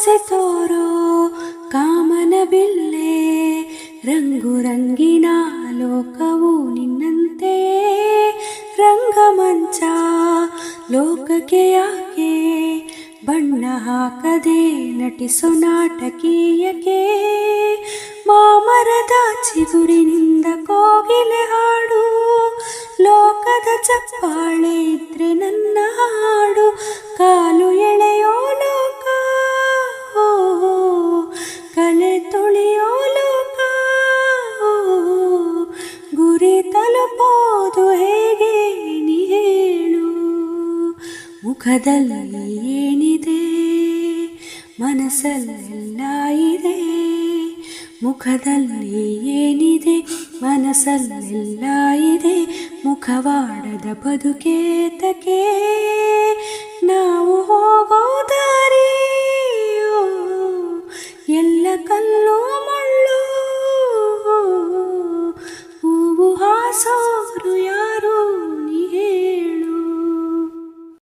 ಆಸೆ ತೋರೋ, ಕಾಮನ ಬಿಲ್ಲೆ ರಂಗು ರಂಗಿನ ಲೋಕವು ನಿನ್ನಂತೆ. ರಂಗಮಂಚ ಲೋಕಕ್ಕೆ ಯಾಕೆ? ಬಣ್ಣ ಹಾಕದೆ ನಟಿಸೋ ನಾಟಕೀಯಕ್ಕೆ. ಮಾಮರದ ಚಿಗುರಿನಿಂದ ಕೋಗಿಲೆ ಹಾಡು, ಲೋಕದ ಚಪ್ಪಾಳೆ ಇದ್ರೆ ನನ್ನ ಹಾಡು. ಬದುಕುವುದು ಹೇಗೆ ನೀ ಹೇಳು? ಮುಖದಲ್ಲಿ ಏನಿದೆ? ಮನಸ್ಸಲ್ಲೆಲ್ಲ ಇದೆ. ಮುಖದಲ್ಲಿ ಏನಿದೆ? ಮನಸ್ಸಲ್ಲೆಲ್ಲ ಇದೆ. ಮುಖವಾಡದ ಬದುಕೇತಕ್ಕೆ ನಾವು ಹೋಗೋ ಎಲ್ಲ ಕಲ್ಲು ಮಳ್ಳು. ಹೂವು ಹಾಸೋ Hallelujah.